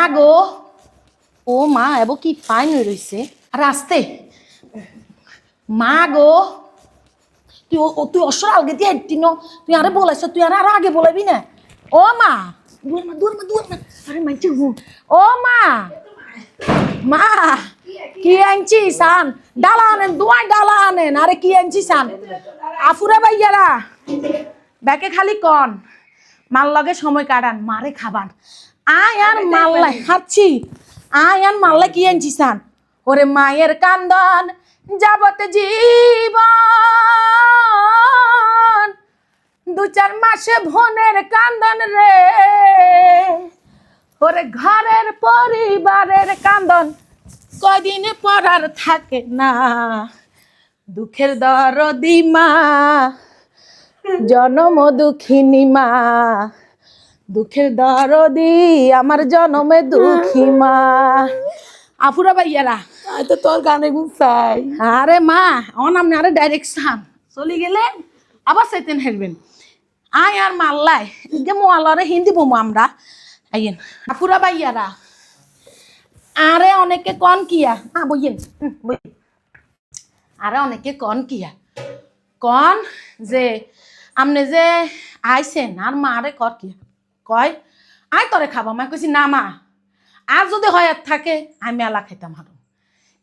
মা গো ও মা, এব কি ফাইন হয়ে রইছে? আর আসতে। মা গো তুই ও- তুই অসর আলগে দিয়ে হাঁটতি ন। তুই আরে বলাইছ, তুই আর আর আগে বলাবি না। ও মা। দূর মা দূর মা দূর মা। আরে মাইছে ও মা। মা, কি আনছি সান? ডালা আনেন দুয়াই ডালা আনেন। আরে কি আনছি সান? আফুরা ভাইয়ারা। ব্যাকে খালি কন। মাল লগে সময় কাটান, মারে খাবান আয় আর মাল্লাই হাচ্ছি আয় আর মাল্লাই কি আনছি সান। ওরে মায়ের কান্দন যাবত জীবন। দু চার মাসে ভনের কান্দন রে। ওরে ঘরের পরিবারের কান্দন কদিন পর আর থাকে না। দুঃখের দরদি মা জনম দুঃখিনী মা। দুঃখের দরদি আমার জনমে দুঃখী মা। আফুরা ভাইয়ারা তো তোর গানে চাই। আরে মা আমার নাম আরে ডাইরেকশন চলে গেলে আবার সেতেন হেরবেন। আয় আর মাল্লাই যে মোয়ালরে হিন্দি বমু আমরা। আইয়েন। আপুরা বাইয়ারা আরে অনেকে কন কিয়া? হ্যাঁ বইয়েন। আরে অনেকে কন কিয়া? কন যে আমনে যে আইছেন আর মা আরে কর কিয়া? কয়, আয় তরে খাবা মা কইছি, না মা, আর যদি হয় থাকে, আমি মেলা খাইতাম হারো।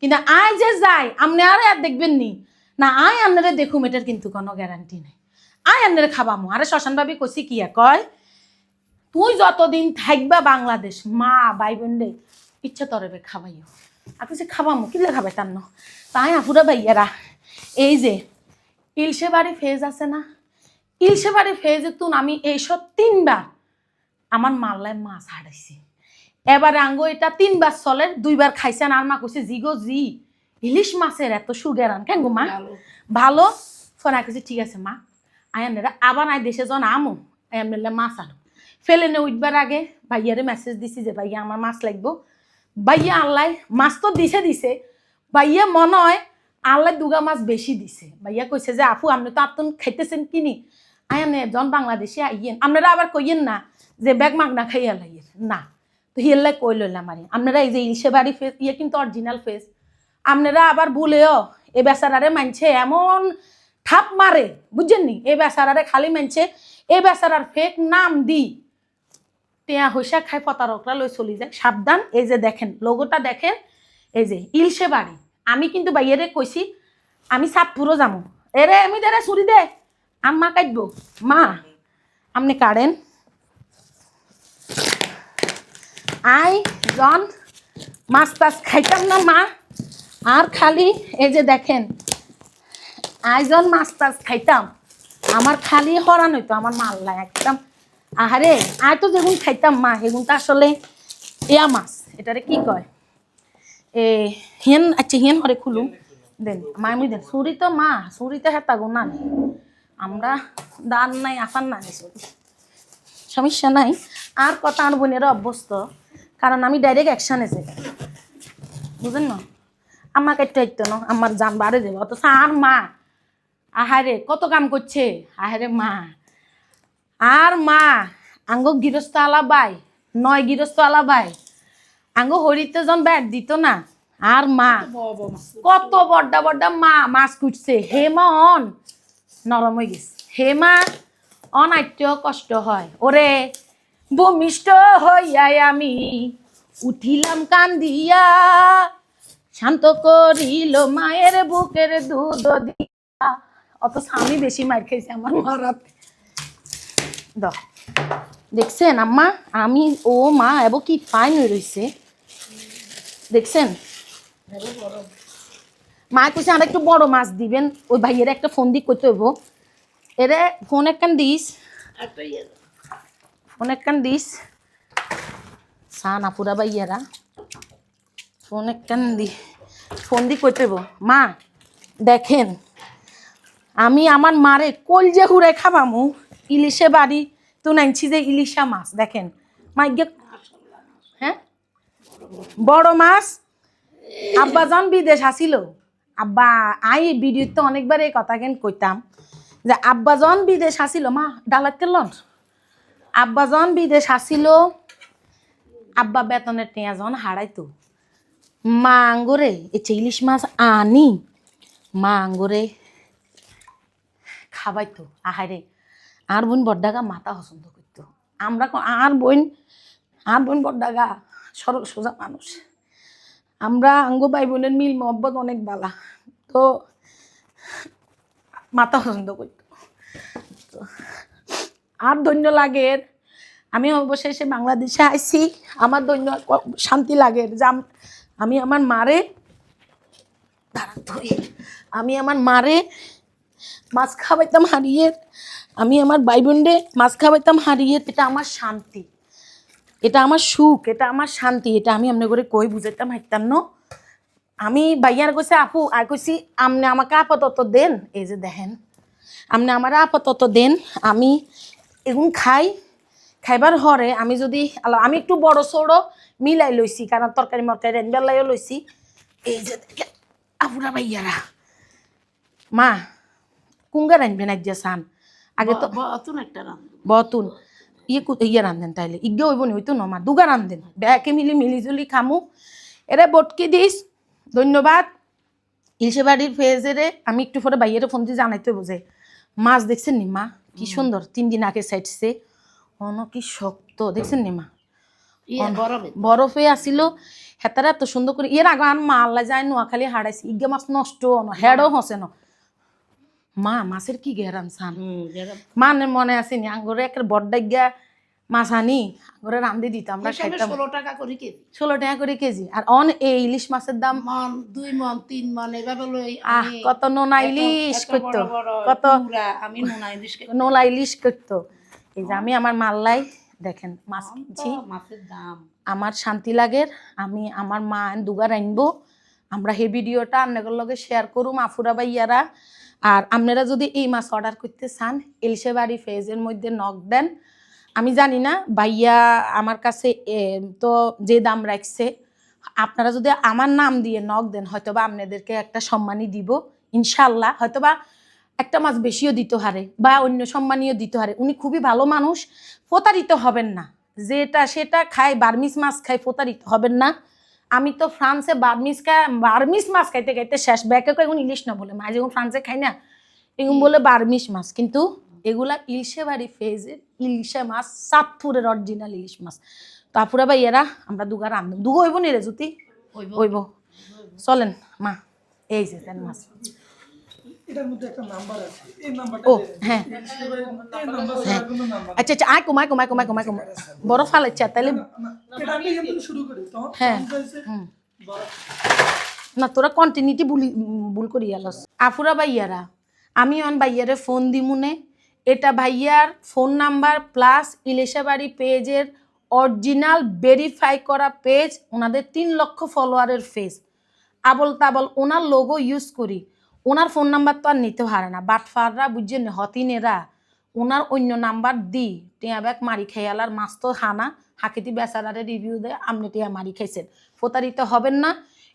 কিন্তু আয় যে যাই আপনি আরে আর দেখবেন নি। না, আয় আপনারে দেখুম, এটার কিন্তু কোনো গ্যারান্টি নেই। আয় আপনারে খাবামো। আরে শ্মশান ভাবি কষি কি কয়, তুই যতদিন থাকবা বাংলাদেশ, মা ভাই বোন রে, ইচ্ছা তরবে খাবাইও আর কিছু খাবামো কিলে খাবে তার ন? তাই আপুরা ভাইয়ারা, এই যে ইলশে বাড়ি ফেজ আছে না? ইলশে বাড়ি ফেজে তুন আমি এইসব তিনবার আমার মাল্লায় মাছ হারাইছি। এবার আঙ্গো এটা তিনবার চলে দুইবার খাইছেন আর মা কইছে জি গো জি। ইলিশ মাছের এত সুগার আন কেন গো মা। ভালো। ফোনা কইছে ঠিক আছে মা আয়ানেরা আবার আই দেশে জন আমো আয়ানেলা মাছ আনো। ফেলে নে উঠবার আগে ভাইয়ারে মেসেজ দিছি যে ভাইয়া আমার মাছ লাগবো। ভাইয়া আল্লাহ মাছ তো দিছে দিছে ভাইয়া মনে হয় আল্লাহ দুগা মাছ বেশি দিছে। ভাইয়া কইছে যে আপু আপনি তো আত্মন খাইতেছেন কিনি আয়ানে জন বাংলাদেশে আইয়েন আপনারা আবার কইয়েন না যে ব্যাগ মাগনা খাইয়া লাইয়েন না। তো হিয়াল্লাই কই লইলাম আরে আপনারা এই যে ইলশে বাড়ি ফেস ইয়ে কিন্তু অরিজিনাল ফেস আপনারা আবার ভুলেও এ বেচারারে মানছে এমন ঠাপ মারে, বুঝছেন নি? এ বেচারারে খালি মানছে, এ বেচারার ফেক নাম দি। টেয়া হইসা খাই পতারকরা লই চলি যায় সাবধান। এই যে দেখেন লোগোটা দেখেন, এই যে ইলশে বাড়ি। আমি কিন্তু বাইরে কইছি, আমি সাতপুরও যাব এরে, আমি দেরে চুরি দে, আম্মা কাটবো মা আপনি কাড়েন? আই জন। মাছ টাছ খাইতাম না, মা। আর খালি এই যে দেখেন আইজন মাছ টাছ খাইতাম। আমার খালি হরান হইতো, আমার মাল্লা একদম। আহারে, আয় তো যেগুন খাইতাম, মা, সেগুন তো আসলে এয়া মাছ। এটারে কি কয়? এ, হেন আচ্ছা হেন হরে খুলুম দেন, মা, আমি দেন। সুরি তো মা সুরিতে হেতা গুণা নেই আমরা দান নাই আসান না নি সুরি সমস্যা নাই। আর কথা আর বোনের অভ্যস্ত। কারণ আমি ডাইরেক্ট অ্যাকশানে যাই। বুঝেন না? আমাকে একটু একটু না আমার যান বাড়ে যাবে। অথচ আর মা আহারে কত কাম করছে? আহারে মা। আর মা আঙ্গ গৃহস্থ আলাবাই নয় গৃহস্থ আলাবাই আঙ্গ হরিতে জন ব্যাট দিত না। আর মা কত বড্ডা বড্ডা মা মাছ কুটছে। হে মা অন। নরম হয়ে গেছে। হে মা অনাট্য কষ্ট হয়। ওরে ভূমিষ্ঠ হইয়াই আমি উঠিলাম কান্দিয়া, শান্ত করিল মায়ের বুকের দুধ দিয়া। অত স্বামী বেশি মার খেয়েছে, আমার মারাত দ দেখছেন আম্মা, আমি, ও, মা, এব কি ফাইন হয়ে রয়েছে দেখছেন? মা কইছে, আর একটু বড় মাছ দিবেন। ওই ভাইয়ের একটা ফোন দিক করতে হইব। এরে, ফোন একখান দিস। একখান দিস। সান আপুরা ভাইয়ারা ফোন একখান দি ফোন দি করতে হইব, মা, দেখেন, আমি আমার মারে কলজে হুড়ে খাবামু? ইলিশে বাড়ি তো নাইছি যে ইলিশা মাছ, দেখেন। মা, ইগে হ্যাঁ? বড় মাছ আব্বা যখন বিদেশ আসিল। আব্বা, আই, ভিডিওতে অনেকবার এই কথা কেন কইতাম যে আব্বা যখন বিদেশ আসিল। মা ডালাত কেলন আব্বা যখন বিদেশ আসিল আব্বা বেতনের টেঁয়া যখন হারাইতো। মা আঙ্গরে যে ইলিশ মাছ আনি। মা আঙ্গরে খাবাইতো। আহারে আর বোন বড্ডাগা মাথা পছন্দ করতো। আমরা আর বোন আর বোন বড্ডাগা সরল সোজা মানুষ। আমরা আঙ্গ ভাই বোনের মিল মহব্বত অনেক বালা। তো মাথা পছন্দ করতো। আর ধন্য লাগে। আমি অবশেষে বাংলাদেশে আইছি। আমার ধন্য শান্তি লাগে যে আমি আমার মারে আমি আমার মারে মাছ খাওয়াইতাম হারিয়ে। আমি আমার ভাই বোনরে মাছ খাওয়াইতাম হারিয়ে। এটা আমার শান্তি। এটা আমার সুখ, এটা আমার শান্তি। এটা আমি আমনে করে কই বুঝাইতাম হাইতাম ন। আমি ভাইয়ার কইছে, আপু, আর কইছি, আমনে আমাকে আপাতত দেন। এই যে দেখেন আপনি আমার আপাতত দেন। আমি এগুন খাই খাইবার হরে আমি যদি আমি একটু বড় সড়ো মিলাই লইছি কারণ তরকারি মরকারি রেনবেলাইও লইছি এই যে আপুরা ভাইয়ারা মা কুঙ্গা রানবেন আজ সান আগে তো অতুন একটা বতুন ইয়ে ইয়ে রান্ধেন তাইলে। ইগে হইব নি হইতো নমা দুগা রান্ধেন ব্যাকে মিলি মিলি জুলি খামু। এরে বটকি দিস ধন্যবাদ। ইলশে বাড়ির ফেজেরে আমি একটু পরে বাইরে ফোন দিয়ে জানাইতে বোঝে মাছ দেখছেন নি মা? কি সুন্দর তিন দিন আগে সাইটছে। অন কি শক্ত দেখছেন নি মা? বরফে। আসিল। হেতারা এত সুন্দর করে এর আগে আর মা আল্লাহ যায় নোয়াখালী হারাইছে ইগে মাছ নষ্ট অন হেডও হসে ন। মা মাছের কি গেরাম সান? মানে মনে আছে নি আঙ্গরে একটা গিয়া মাছ আনি আঙ্গরে রান্ধি দিতাম আমরা খাইতাম ষোলো টাকা করে কেজি। ষোলো টাকা করে কেজি। আর অন এই ইলিশ মাছের দাম মন দুই মন তিন মন এভাবে লই আহ কত নোনা ইলিশ করতো। কত আমি নোনা ইলিশ। নোলা ইলিশ করতো। এই যে আমি আমার মাল্লাই দেখেন মাছ কিনছি মাছের দাম। আমার শান্তি লাগে আমি আমার মা দুগার আনব আমরা এই ভিডিওটা আপনাদের লগে শেয়ার করুম আফুরা ভাইয়ারা। আর আপনারা যদি এই মাছ অর্ডার করতে চান এলসে বাড়ি ফেজের মধ্যে নক দেন। আমি জানি না ভাইয়া আমার কাছে তো যে দাম রাখছে আপনারা যদি আমার নাম দিয়ে নক দেন হয়তোবা আপনাদেরকে একটা সম্মানই দিব ইনশাল্লাহ। হয়তোবা একটা মাছ বেশিও দিতে হারে বা অন্য সম্মানীয় দিতে হারে। উনি খুবই ভালো মানুষ প্রতারিত হবেন না। যেটা সেটা খায় বার্মিস মাছ খায় প্রতারিত হবেন না। আমি তো ফ্রান্সে বার্মিস খাই বার্মিস মাছ খাইতে খাইতে শেষ ব্যাকে এখন ইলিশ না বলে মাঝে যখন ফ্রান্সে খাই না এগুলো বলে বার্মিস মাছ। কিন্তু এগুলা ইলশে বাড়ি ফেজের ইলিশে মাছ সাতপুরের অরিজিনাল ইলিশ মাছ। তারপরে ভাই এরা আমরা দুগা রান্ধব দুগো হইব নি রে জ্যোতি? হইব। হইব। চলেন মা এই যে মাছ। এটার মধ্যে একটা নাম্বার আছে। এই নাম্বারটা ও হ্যাঁ। আচ্ছা আচ্ছা আয় কমায় কমায় কমায় কমায় কমায় বড় ফালাচ্ছে তাহলে আমি এখান থেকে শুরু করি। তখন হ্যাঁ। না তোরা কন্টিনিউটি ভুলি ভুল করি আলস আফুরা ভাইয়ারা আমি অন বাইয়ারে ফোন দিমুনে এটা ভাইয়ার ফোন নাম্বার প্লাস ইলেশাবাড়ি পেজের অরিজিনাল ভেরিফাই করা পেজ ওনাদের তিন লক্ষ ফলোয়ারের ফেজ আবল তাবল ওনার লোগো ইউজ করি। ওনার ফোন নাম্বার তো আর নিতে পারে না। বাটফাররা বুঝছেন, হতিনেরা। ওনার অন্য নাম্বার দি টিয়া ব্যাগ মারি খেয়ালার মাছ তো হানা। হাকিতি বেচারারে রিভিউ দেয় আপনি টিয়া মারি খাইছেন। প্রতারিত হবেন না।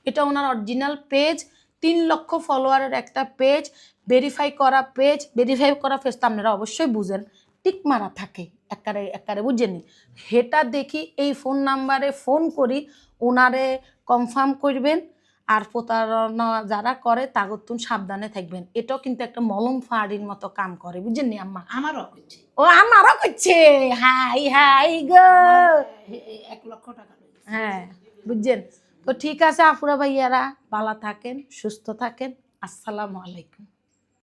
এটা ওনার অরিজিনাল পেজ তিন লক্ষ ফলোয়ারের একটা পেজ ভেরিফাই করা পেজ ভেরিফাই করা পেজ তো আপনারা অবশ্যই বুঝেন। টিক মারা থাকে একারে একারে বুঝেনি সেটা দেখি এই ফোন নাম্বারে ফোন করি ওনারে কনফার্ম করবেন আর প্রতারণা যারা করে তাগতুন সাবধানে থাকবেন। এটাও কিন্তু একটা মলম ফাড়ির মতো কাম করে বুঝছেন নি আম্মা? আমারও করছে ও আমারও করছে। হাই হাই গো। এক লক্ষ টাকা। হ্যাঁ বুঝছেন তো ঠিক আছে আফুরা ভাইয়ারা ভালো থাকেন সুস্থ থাকেন। আসসালামু আলাইকুম।